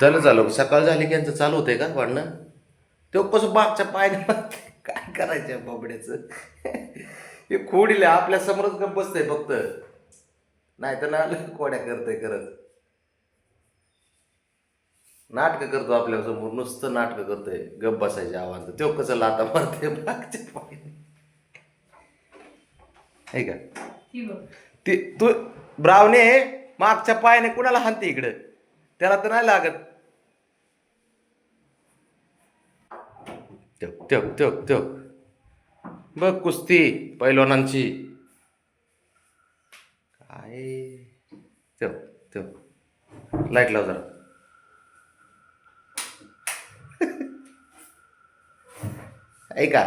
झालं झालं सकाळ झाली की यांचं चालू होतंय का भांडणं? तो कसं मागच्या पायने काय करायचं बाबड्याचं? हे खोडीले आपल्या समोरच गप बसतंय फक्त. नाही तर ना कोड्या करतंय करत नाटकं करतो आपल्यासमोर. नुसतं नाटकं करतोय. गप बसायचे आवाज तो कसं लाता मारते मागच्या पायने आहे का? ते तू ब्रावणे मागच्या पायाने कुणाला हानते इकडं? त्याला तर नाही लागत. ठेव ठेव ठेव ठेव. बघ कुस्ती पैलवानांची. काय? ठेव ठेव. लाइट लाव जरा. ऐका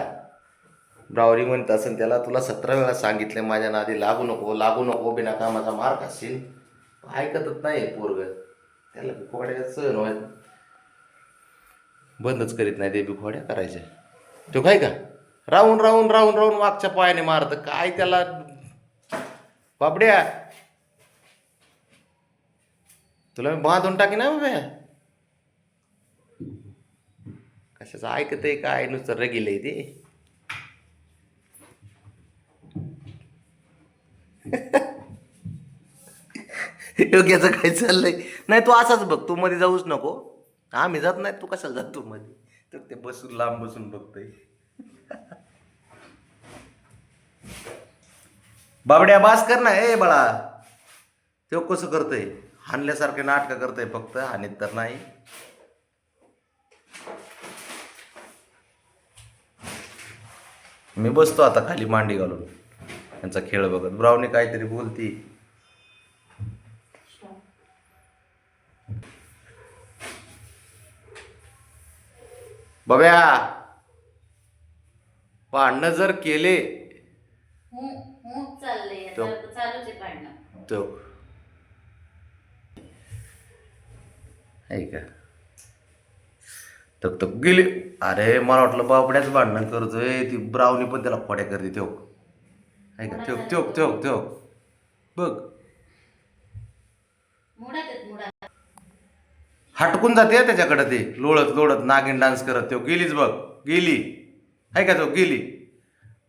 ब्रावरी म्हणत असेल त्याला तुला सतरा वेळा सांगितलं माझ्या नादी लागू नको लागू नको बिना कामाचा मार खाशील. ऐकतच नाही पोरग. त्याला बिखोड्या सण व्हायचं बंदच करीत नाही ते बिखवाड्या करायच्या. तो काय का? राहून राहून राहून राहून मागच्या पायाने मारत काय त्याला? बाबड्या. तुला मी बांधून टाकी ना बाबा. कशाचं ऐकतंय काय? नुसतं रगिलंय ते. योग्याचं काय चाललंय. नाही तू असाच बघ तू मध्ये जाऊच नको. आम्ही जात नाही तू कशाला जातो मध्ये? तर ते बसून लांब बसून बघतोय. बाबड्या बास कर ना ए बाळा. तो कसं करतोय? हाणल्यासारखे नाटकं करतोय फक्त हानीत तर नाही. मी बसतो आता खाली मांडी घालून. त्यांचा खेळ बघत. ब्रावणी काहीतरी बोलती. बब्या भांडणं जर केले हू हू चाललंय तो- आहे का? तक तक गेली. अरे मला वाटलं बाबड्याच भांडणं करतोय ती ब्रावणी पण त्याला खोड्या करते त्यो आहे का? त्यो त्यो त्यो त्यो बघ. हटकून जाते त्याच्याकडे ते. लोळत लोळत नागिन डान्स करत. तो गेलीच बघ. गेली. आहे का तो? गेली.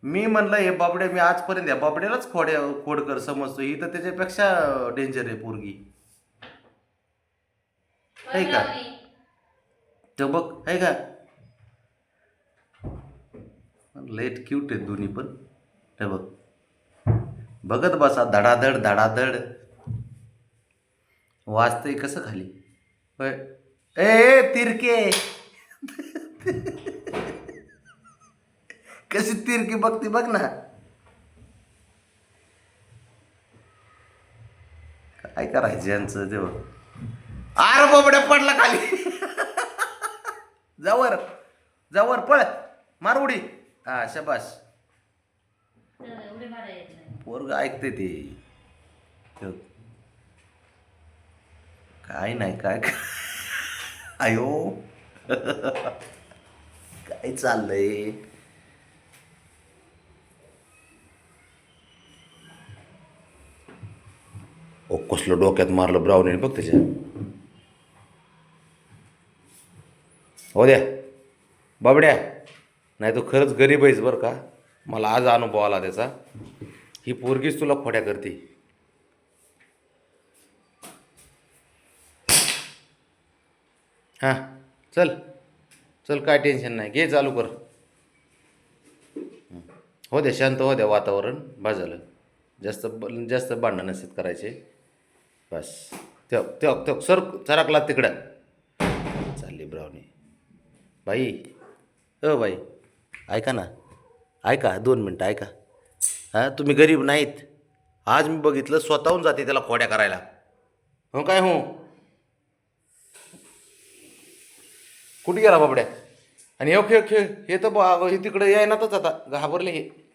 मी म्हणलं हे बाबड्या मी आजपर्यंत या बाबड्यालाच खोड्या खोडकर समजतो. ही तर त्याच्यापेक्षा डेंजर आहे पोरगी. आहे का? तो बघ आहे का? लेट क्यूट आहे दोन्ही पण. हे बघ. बघत बसा धडाधड धडाधड. वाजतंय कसं खाली? ए तिरके. कशी तिरकी बघती बघ ना. काय करायचं यांचं बघ. आर बाबड्या पडला खाली. जावर जावर पळ. मार उडी. हा शबाश पोरग ऐकते ते. काय नाही काय आयो. काय चाललंय? ओ कसलं डोक्यात मारलं ब्राऊन बघ त्याच्या. हो द्या. बाबड्या नाही तो खरंच गरीब आहेस बरं का? मला आज अनुभव आला त्याचा. ही पोरगीच तुला खोड्या करते. हां चल. चल काय टेन्शन नाही. घे चालू कर. हो द्या शांत हो द्या वातावरण भाजलं झालं जास्त ब- जास्त भांडण नसतात करायचे. बस. त्यो त्यो त्यो सर सरकला तिकडं. चालली ब्रावणी बाई. अ बाई. ऐका ना. ऐका दोन मिनटं ऐका. हां तुम्ही गरीब नाहीत. आज मी बघितलं स्वतःहून जाते त्याला खोड्या करायला. हो काय हो? कुठे गेला बाबड्या? आणि ओके ओके हे तर बा हे तिकडे यायनातच आता. घाबरले हे.